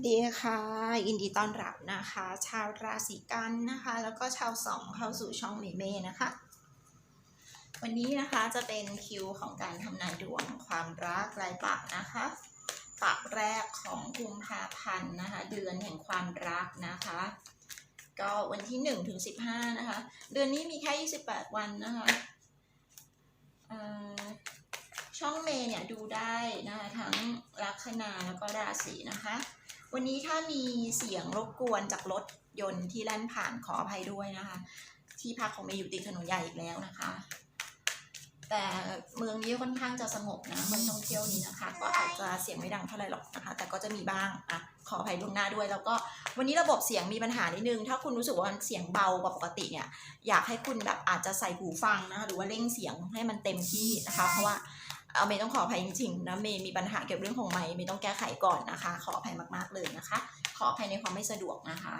วัสดีค่ะยินดีต้อนรับนะคะ ชาวราศีกันนะคะ แล้วก็ชาวสองเข้าสู่ช่องเมเม่นะคะ วันนี้นะคะจะเป็นคิวของการทำนายดวงความรักรายปักนะคะปักแรกของกุมภาพันธ์นะคะ เดือนแห่งความรักนะคะ ก็วันที่1ถึง15นะคะ เดือนนี้มีแค่28วันนะคะอ่อช่องเมย์เนี่ยดูได้นะคะทั้งลัคนาแล้วก็ราศีนะคะ วันนี้ถ้ามีเสียงรบกวนจากรถยนต์ที่แล่นผ่านขออภัยด้วยนะคะ ที่พักของเมย์อยู่ติดถนนใหญ่อีกแล้วนะคะ แต่เมืองนี้ค่อนข้างจะสงบนะเมืองท่องเที่ยวนี้นะคะ ก็อาจจะเสียงไม่ดังเท่าไหร่หรอกนะคะ แต่ก็จะมีบ้างอะขออภัยล่วงหน้าด้วย แล้วก็วันนี้ระบบเสียงมีปัญหานิดนึง ถ้าคุณรู้สึกว่ามันเสียงเบากว่าปกติเนี่ยอยากให้คุณแบบอาจจะใส่หูฟังนะคะหรือว่าเร่งเสียงให้มันเต็มที่นะคะ เพราะว่า เอาเมย์ต้องขออภัยจริงๆนะเมย์มีปัญหาเกี่ยวกับเรื่องของไมค์เมย์ต้องแก้ไขก่อนนะคะ ขออภัยมากๆเลยนะคะ ขออภัยในความไม่สะดวกนะคะ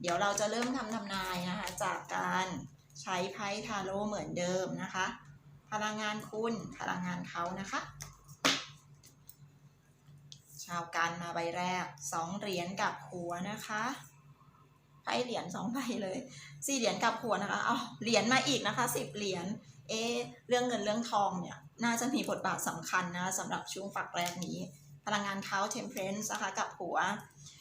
เดี๋ยวเราจะเริ่มทำทำนายนะคะ จากการใช้ไพ่ทาโร่เหมือนเดิมนะคะ พลังงานคุณพลังงานเขานะคะ ชาวกันมาใบแรกสองเหรียญกับหัวนะคะไพ่เหรียญสองใบเลยสี่เหรียญกับหัวนะคะเอาเหรียญมาอีกนะคะสิบเหรียญ เอะเรื่องเงินเรื่องทองเนี่ยน่าจะมีบทบาทสำคัญนะสำหรับช่วงฝักแรกนี้ พลังงานเขา temperance นะคะกับหัว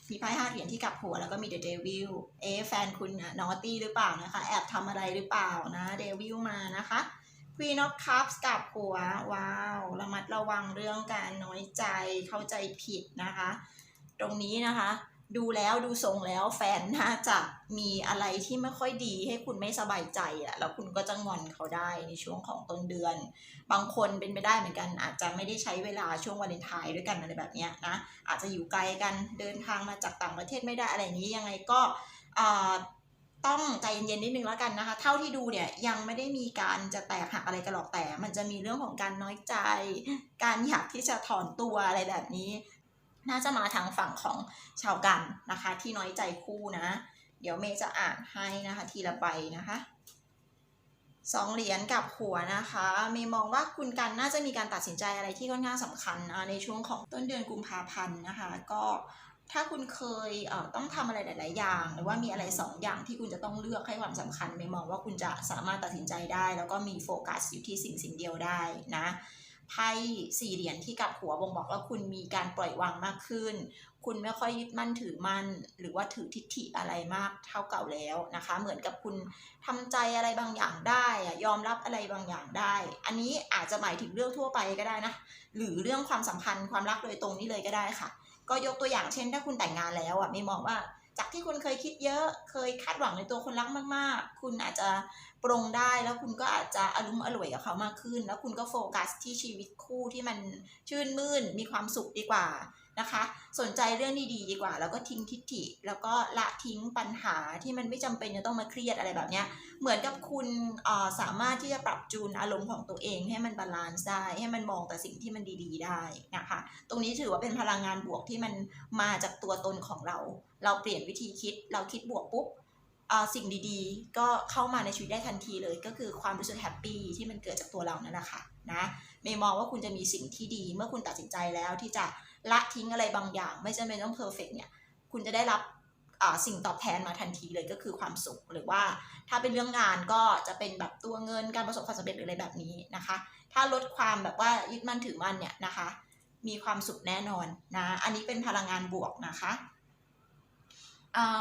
มีไพ่ห้าเหรียญที่กับหัวแล้วก็มี the devil เอะแฟนคุณนะนอตี้หรือเปล่านะคะ แอบทำอะไรหรือเปล่านะ devil มานะคะ Queen of Cups กับหัว ว้าว ระมัดระวังเรื่องการน้อยใจเข้าใจผิดนะคะ ตรงนี้นะคะ ดูแล้วดูทรงแล้วแฟนน่าจะมีอะไรที่ไม่ค่อยดีให้คุณไม่สบายใจอะแล้วคุณก็จะงอนเขาได้ในช่วงของต้นเดือน บางคนเป็นไปได้เหมือนกัน อาจจะไม่ได้ใช้เวลาช่วงวาเลนไทน์ด้วยกันอะไรแบบเนี้ยนะอาจจะอยู่ไกลกันเดินทางมาจากต่างประเทศไม่ได้อะไรนี้ยังไงก็อ่าต้องใจเย็นๆนิดนึงแล้วกันนะคะ เท่าที่ดูเนี่ยยังไม่ได้มีการจะแตกหักอะไรกันหรอกแต่ มันจะมีเรื่องของการน้อยใจ การอยากที่จะถอนตัวอะไรแบบนี้ น่าจะมาทางฝั่งของชาวกันนะคะ ที่น้อยใจคู่นะ เดี๋ยวเมย์จะอ่านให้นะคะทีละใบนะคะสองเหรียญกับหัวนะคะเมย์มองว่าคุณกันน่าจะมีการตัดสินใจอะไรที่ค่อนข้างสำคัญนะในช่วงของต้นเดือนกุมภาพันธ์นะคะ ก็ถ้าคุณเคยเต้องทำอะไรหลาย ๆ อย่าง หรือว่ามีอะไรสองอย่างที่คุณจะต้องเลือกให้ความสำคัญไม่มองว่าคุณจะสามารถตัดสินใจได้ แล้วก็มีโฟกัสอยู่ที่สิ่งสิ่งเดียวได้นะ ไพ่สี่เหรียญที่กับหัวบ่งบอกว่าคุณมีการปล่อยวางมากขึ้น คุณไม่ค่อยยึดมั่นถือมั่น หรือว่าถือทิฏฐิอะไรมากเท่าเก่าแล้วนะคะ เหมือนกับคุณทำใจอะไรบางอย่างได้ยอมรับอะไรบางอย่างได้ อันนี้อาจจะหมายถึงเรื่องทั่วไปก็ได้นะ หรือเรื่องความสัมพันธ์ความรักโดยตรงนี้เลยก็ได้ค่ะ ก็ยกตัวอย่างเช่น ถ้าคุณแต่งงานแล้วอะไม่มองว่า จากที่คุณเคยคิดเยอะ เคยคาดหวังในตัวคนรักมาก ๆ คุณอาจจะปรงได้แล้วคุณก็อาจจะอารมณ์อร่วยกับเขามากขึ้น แล้วคุณก็โฟกัสที่ชีวิตคู่ที่มันชื่นมื่นมีความสุขดีกว่า นะคะ สนใจเรื่องดีๆดีกว่า แล้วก็ทิ้งทิฏฐิ แล้วก็ละทิ้งปัญหาที่มันไม่จำเป็นจะต้องมาเครียดอะไรแบบเนี้ย เหมือนกับคุณสามารถที่จะปรับจูนอารมณ์ของตัวเองให้มันบาลานซ์ได้ ให้มันมองแต่สิ่งที่มันดีๆได้นะคะ ตรงนี้ถือว่าเป็นพลังงานบวกที่มันมาจากตัวตนของเรา เราเปลี่ยนวิธีคิด เราคิดบวกปุ๊บสิ่งดีๆ ก็เข้ามาในชีวิตได้ทันทีเลย ก็คือความรู้สึกแฮปปี้ที่มันเกิดจากตัวเรานั่นแหละค่ะนะเมย์มองว่าคุณจะมีสิ่งที่ดีเมื่อคุณตัดสินใจแล้วที่จะ ละทิ้งอะไรบางอย่าง ไม่จำเป็นต้องเพอร์เฟกเนี่ยคุณจะได้รับสิ่งตอบแทนมาทันทีเลยก็คือความสุขหรือว่าถ้าเป็นเรื่องงานก็จะเป็นแบบตัวเงินการประสบความสำเร็จหรืออะไรแบบนี้นะคะ ถ้าลดความแบบว่ายึดมั่นถือมั่นเนี่ยนะคะ มีความสุขแน่นอนนะ อันนี้เป็นพลังงานบวกนะคะ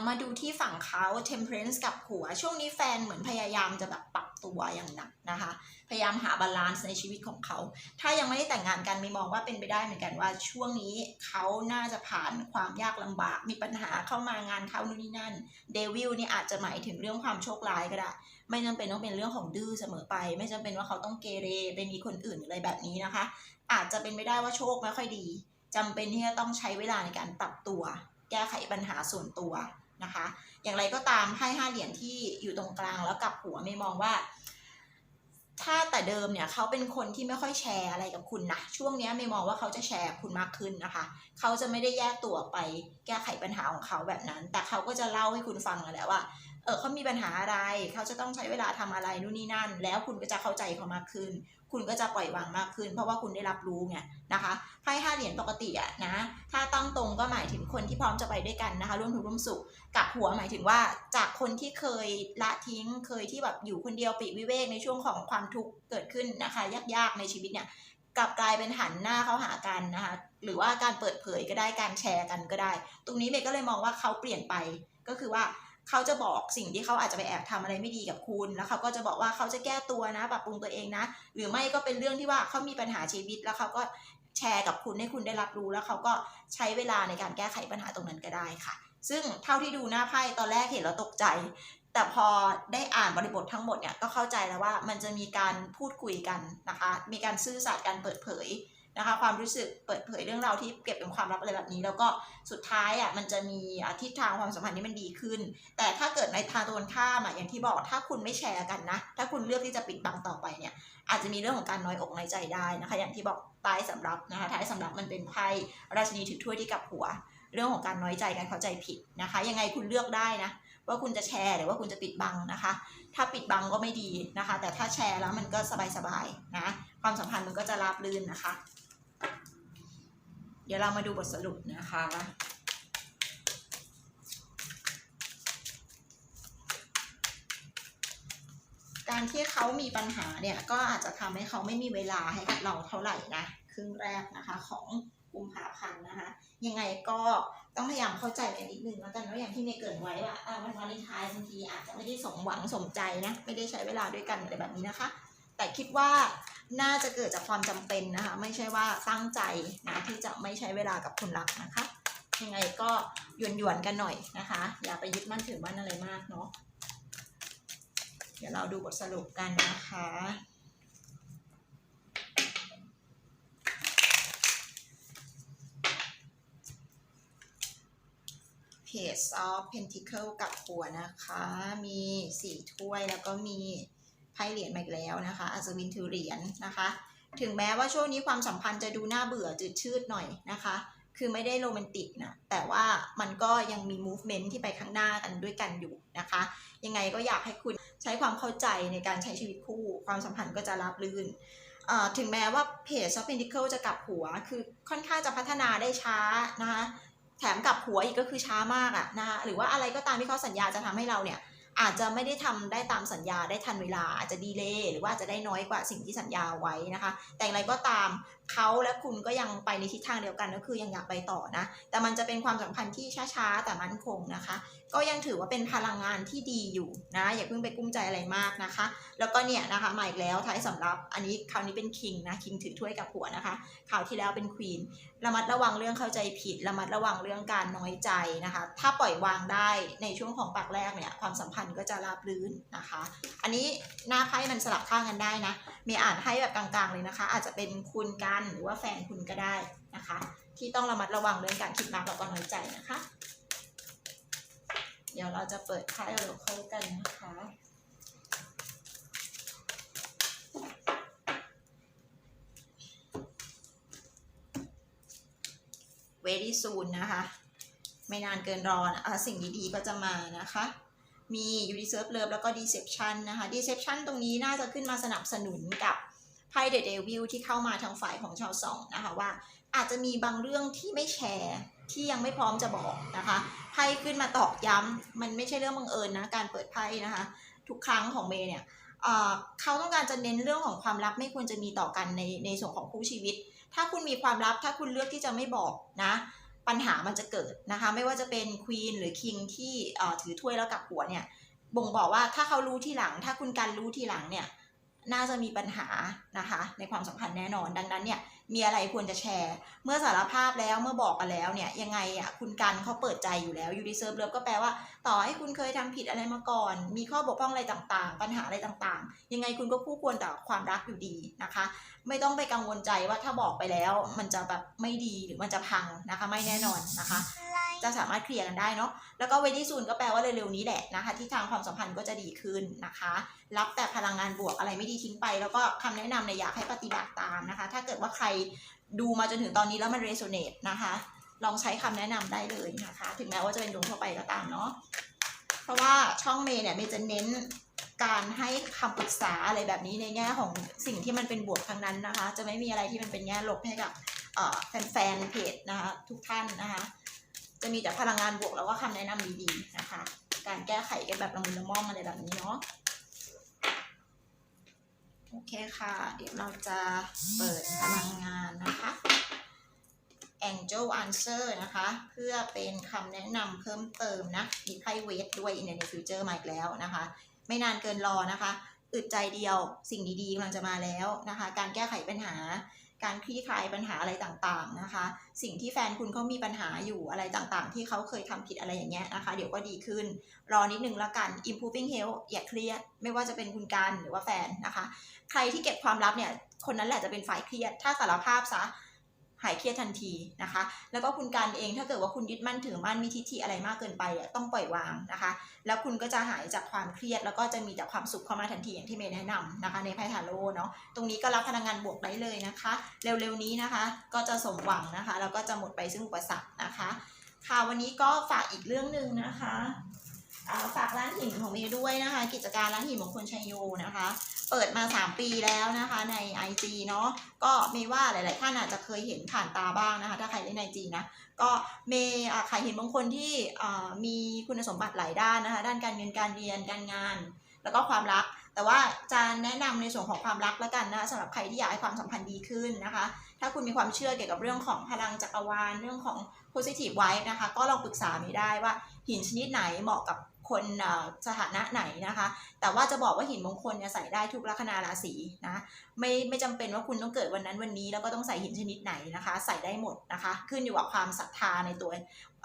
มาดูที่ฝั่งเขา temperance กับหัว ช่วงนี้แฟนเหมือนพยายามจะแบบปรับตัวอย่างหนักนะคะ พยายามหาบาลานซ์ในชีวิตของเขา ถ้ายังไม่ได้แต่งงานกันมีมองว่าเป็นไปได้เหมือนกันว่าช่วงนี้เขาน่าจะผ่านความยากลำบาก มีปัญหาเข้ามางานเขานู่นนี่นั่น เดวิลนี่อาจจะหมายถึงเรื่องความโชคร้ายก็ได้ ไม่จำเป็นต้องเป็นเรื่องของดื้อเสมอไป ไม่จำเป็นว่าเขาต้องเกเรไปมีคนอื่นอะไรแบบนี้นะคะ อาจจะเป็นไปได้ว่าโชคไม่ค่อยดีจำเป็นที่จะต้องใช้เวลาในการปรับตัว แก้ไขปัญหาส่วนตัวนะคะ อย่างไรก็ตามให้ห้าเหรียญที่อยู่ตรงกลางแล้วกับหัวไม่มองว่า ถ้าแต่เดิมเนี่ยเขาเป็นคนที่ไม่ค่อยแชร์อะไรกับคุณนะช่วงนี้ไม่มองว่าเขาจะแชร์คุณมากขึ้นนะคะเขาจะไม่ได้แยกตัวไปแก้ไขปัญหาของเขาแบบนั้น แต่เขาก็จะเล่าให้คุณฟังแล้วแหละว่า เอเขามีปัญหาอะไร เขาจะต้องใช้เวลาทำอะไรนู่นนี่นั่น แล้วคุณก็จะเข้าใจเขามากขึ้น คุณก็จะปล่อยวางมากขึ้น เพราะว่าคุณได้รับรู้ไงนะคะไพ่ห้าเหรียญปกติอะนะ ถ้าตั้งตรงก็หมายถึงคนที่พร้อมจะไปด้วยกันนะคะร่วมทุกข์ร่วมสุข กับหัวหมายถึงว่าจากคนที่เคยละทิ้ง เคยที่แบบอยู่คนเดียวปีวิเวกในช่วงของความทุกข์เกิดขึ้นนะคะ ยากๆในชีวิตเนี่ยกลับกลายเป็นหันหน้าเข้าหากันนะคะหรือว่าการเปิดเผยก็ได้การแชร์กันก็ได้ ตรงนี้เมย์ก็เลยมองว่าเขาเปลี่ยนไปก็คือว่า เขาจะบอกสิ่งที่เขาอาจจะไปแอบทำอะไรไม่ดีกับคุณ แล้วเขาก็จะบอกว่าเขาจะแก้ตัวนะ ปรับปรุงตัวเองนะ หรือไม่ก็เป็นเรื่องที่ว่าเขามีปัญหาชีวิตแล้วเขาก็แชร์กับคุณให้คุณได้รับรู้แล้วเขาก็ใช้เวลาในการแก้ไขปัญหาตรงนั้นก็ได้ค่ะ ซึ่งเท่าที่ดูหน้าไพ่ตอนแรกเห็นแล้วตกใจ แต่พอได้อ่านบริบททั้งหมดเนี่ยก็เข้าใจแล้วว่ามันจะมีการพูดคุยกันนะคะ มีการซื่อสัตย์การเปิดเผย นะคะความรู้สึกเปิดเผยเรื่องราวที่เก็บเป็นความลับอะไรแบบนี้ แล้วก็สุดท้ายอะมันจะมีอะทิศทางความสัมพันธ์ที่มันดีขึ้น แต่ถ้าเกิดในทางตรงข้ามอะอย่างที่บอกถ้าคุณไม่แชร์กันนะ ถ้าคุณเลือกที่จะปิดบังต่อไปเนี่ยอาจจะมีเรื่องของการน้อยอกน้อยใจได้นะคะ อย่างที่บอกท้ายสำรับนะคะท้ายสำรับมันเป็นไพ่ราชินีถือถ้วยที่กับหัว เรื่องของการน้อยใจการเข้าใจผิดนะคะ ยังไงคุณเลือกได้นะว่าคุณจะแชร์หรือว่าคุณจะปิดบังนะคะ ถ้าปิดบังก็ไม่ดีนะคะ แต่ถ้าแชร์แล้วมันก็สบายๆนะ ความสัมพันธ์มันก็จะราบรื่นนะคะ เดี๋ยวเรามาดูบทสรุปนะคะ การที่เขามีปัญหาเนี่ยก็อาจจะทำให้เขาไม่มีเวลาให้กับเราเท่าไหร่นะครึ่งแรกนะคะของกุมภาพันธ์นะคะ ยังไงก็ต้องพยายามเข้าใจกันนิดนึงแล้วกันว่าอย่างที่เมย์เกรินไว้ว่าอ่าวันวาเลนไทน์บางทีอาจจะไม่ได้สมหวังสมใจนะไม่ได้ใช้เวลาด้วยกันอะไรแบบนี้นะคะ แต่คิดว่าน่าจะเกิดจากความจำเป็นนะคะ ไม่ใช่ว่าตั้งใจนะที่จะไม่ใช้เวลากับคนรักนะคะ ยังไงก็หยวนๆกันหน่อยนะคะ อย่าไปยึดมั่นถือมั่นอะไรมากเนาะเดี๋ยวเราดูบทสรุปกันนะคะ Page of Pentacle กับหัวนะคะ มีสี่ถ้วยแล้วก็มี ไพ่เหรียญมาอีกแล้วนะคะอัศวินถือเหรียญนะคะ ถึงแม้ว่าช่วงนี้ความสัมพันธ์จะดูน่าเบื่อจืดชืดหน่อยนะคะ คือไม่ได้โรแมนติกนะแต่ว่ามันก็ยังมี movement ที่ไปข้างหน้ากันด้วยกันอยู่นะคะ ยังไงก็อยากให้คุณใช้ความเข้าใจในการใช้ชีวิตคู่ ความสัมพันธ์ก็จะราบรื่นเอ่อถึงแม้ว่าเพจ of Pentacle จะกลับหัว คือค่อนข้างจะพัฒนาได้ช้านะคะ แถมกลับหัวอีกก็คือช้ามากอะนะคะหรือว่าอะไรก็ตามที่เขาสัญญาจะทำให้เราเนี่ย อาจจะไม่ได้ทำได้ตามสัญญาได้ทันเวลาอาจจะดีเลย์หรือว่าจะได้น้อยกว่าสิ่งที่สัญญาไว้นะคะ แต่อย่างไรก็ตามเขาและคุณก็ยังไปในทิศทางเดียวกันก็คือยังอยากไปต่อนะ แต่มันจะเป็นความสัมพันธ์ที่ช้าๆ แต่มั่นคงนะคะ ก็ยังถือว่าเป็นพลังงานที่ดีอยู่นะ อย่าเพิ่งไปกุ้มใจอะไรมากนะคะ แล้วก็เนี่ยนะคะมาอีกแล้วท้ายสำรับอันนี้คราวนี้เป็นคิงนะคิงถือถ้วยกับหัวนะคะคราวที่แล้วเป็นควีนระมัดระวังเรื่องเข้าใจผิด ระมัดระวังเรื่องการน้อยใจนะคะ ถ้าปล่อยวางได้ในช่วงของปากแรกเนี่ยความสัมพันธ์ก็จะราบรื่นนะคะ อันนี้หน้าไพ่มันสลับข้างกันได้นะ มีอ่านให้แบบกลางๆเลยนะคะ อาจจะเป็นคุณกันหรือว่าแฟนคุณก็ได้นะคะ ที่ต้องระมัดระวังเรื่องการคิดมากแล้วก็น้อยใจนะคะ เดี๋ยวเราจะเปิดไพ่โลโคกันนะคะ very soon นะคะ ไม่นานเกินรอนะะสิ่งดีๆก็จะมานะคะ มี you deserve love แล้วก็ deception นะคะ deception ตรงนี้น่าจะขึ้นมาสนับสนุนกับไพ่ the devil ที่เข้ามาทางฝ่ายของชาวสองนะคะว่าอาจจะมีบางเรื่องที่ไม่แชร์ที่ยังไม่พร้อมจะบอกนะคะไพ่ขึ้นมาตอกย้ำมันไม่ใช่เรื่องบังเอิญนะการเปิดไพ่นะคะ ทุกครั้งของเมย์เนี่ยเอ่อเขาต้องการจะเน้นเรื่องของความลับไม่ควรจะมีต่อกันในในส่วนของคู่ชีวิต ถ้าคุณมีความลับถ้าคุณเลือกที่จะไม่บอกนะปัญหามันจะเกิดนะคะ ไม่ว่าจะเป็นควีนหรือคิงที่เอ่อถือถ้วยแล้วกับหัวเนี่ยบ่งบอกว่าถ้าเขารู้ทีหลัง ถ้าคุณการรู้ทีหลังเนี่ยน่าจะมีปัญหานะคะในความสัมพันธ์แน่นอนดังนั้นเนี่ย มีอะไรควรจะแชร์ เมื่อสารภาพแล้วเมื่อบอกกันแล้วเนี่ยยังไงอะคุณกันเขาเปิดใจอยู่แล้วยูดีเซิร์ฟเลิฟก็แปลว่า ต่อให้คุณเคยทำผิดอะไรมาก่อน มีข้อบกพร่องอะไรต่างๆ ปัญหาอะไรต่างๆ ยังไงคุณก็คู่ควรต่อความรักอยู่ดีนะคะ ไม่ต้องไปกังวลใจว่าถ้าบอกไปแล้ว มันจะแบบไม่ดีหรือมันจะพังนะคะ ไม่แน่นอนนะคะ จะสามารถเคลียร์กันได้เนาะแล้วก็เวดี้ซูนก็แปลว่าเร็วๆนี้แหละนะคะที่ทางความสัมพันธ์ก็จะดีขึ้นนะคะ รับแต่พลังงานบวกอะไรไม่ดีทิ้งไป แล้วก็คำแนะนำเนี่ยอยากให้ปฏิบัติตามนะคะ ถ้าเกิดว่าใครดูมาจนถึงตอนนี้แล้วมันเรโซเนตนะคะลองใช้คำแนะนำได้เลยนะคะ ถึงแม้ว่าจะเป็นดวงทั่วไปก็ตามเนาะเพราะว่าช่องเมย์เนี่ยเมย์จะเน้นการให้คำปรึกษาอะไรแบบนี้ในแง่ของสิ่งที่มันเป็นบวกทั้งนั้นนะคะ จะไม่มีอะไรที่มันเป็นแง่ลบให้กับแฟนๆเพจนะคะทุกท่านนะคะ จะมีแต่พลังงานบวกแล้วก็คำแนะนำดีๆนะคะ การแก้ไขกันแบบละมุนละม่อมอะไรแบบนี้เนาะโอเคค่ะ เดี๋ยวเราจะเปิดพลังงานนะคะ Angel Answer นะคะ เพื่อเป็นคำแนะนำเพิ่มเติมนะมีไพ่เวทด้วย in the near future มาอีกแล้วนะคะ ไม่นานเกินรอนะคะ อึดใจเดียวสิ่งดีๆกำลังจะมาแล้วนะคะ การแก้ไขปัญหา การคลี่คลายปัญหาอะไรต่างๆนะคะ สิ่งที่แฟนคุณเขามีปัญหาอยู่อะไรต่างๆ ที่เขาเคยทำผิดอะไรอย่างเงี้ยนะคะ เดี๋ยวก็ดีขึ้น รอนิดนึงละกัน improving health อย่าเครียด ไม่ว่าจะเป็นคุณการหรือว่าแฟนนะคะ ใครที่เก็บความลับเนี่ย คนนั้นแหละจะเป็นฝ่ายเครียด ถ้าสารภาพซะ หายเครียดทันทีนะคะ แล้วก็คุณการเองถ้าเกิดว่าคุณยึดมั่นถือมั่นมีทิฐิอะไรมากเกินไปอะต้องปล่อยวางนะคะ แล้วคุณก็จะหายจากความเครียด แล้วก็จะมีแต่ความสุขเข้ามาทันทีอย่างที่เมย์แนะนำนะคะ ในไพ่ทาโร่เนาะตรงนี้ก็รับพลังงานบวกได้เลยนะคะ เร็วๆนี้นะคะ ก็จะสมหวังนะคะ แล้วก็จะหมดไปซึ่งอุปสรรคนะคะ ค่ะวันนี้ก็ฝากอีกเรื่องหนึ่งนะคะ ฝากร้านหินของเมย์ด้วยนะคะ กิจการร้านหินมงคลชัยโยนะคะ เปิดมา 3 ปีแล้วนะคะใน IG เนาะก็เมย์ว่าหลาย ๆ ท่านอาจจะเคยเห็นผ่านตาบ้างนะคะ ถ้าใครเล่นไอจีนะก็เมย์อ่าขายหินมงคลที่มีคุณสมบัติหลายด้านนะคะ ด้านการเงินการเรียนการงาน แล้วก็ความรัก แต่ว่าจะแนะนำในส่วนของความรักแล้วกันนะคะสำหรับใครที่อยากให้ความสัมพันธ์ดีขึ้นนะคะ ถ้าคุณมีความเชื่อเกี่ยวกับเรื่องของพลังจักรวาลเรื่องของ positive vibe นะคะ ก็ลองปรึกษาไม่ได้ว่าหินชนิดไหนเหมาะกับ คนอ่อสถานะไหนนะคะ แต่ว่าจะบอกว่าหินมงคลเนี่ยใส่ได้ทุกลัคนาราศีนะไม่ไม่จำเป็นว่าคุณต้องเกิดวันนั้นวันนี้แล้วก็ต้องใส่หินชนิดไหนนะคะ ใส่ได้หมดนะคะ ขึ้นอยู่กับความศรัทธาในตัว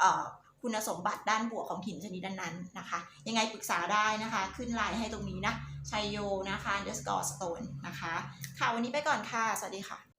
อ่อคุณสมบัติด้านบวกของหินชนิดนั้นๆนะคะ ยังไงปรึกษาได้นะคะ ขึ้นไลน์ให้ตรงนี้นะชัยโยนะคะ underscore stone นะคะ ค่ะวันนี้ไปก่อนค่ะ สวัสดีค่ะ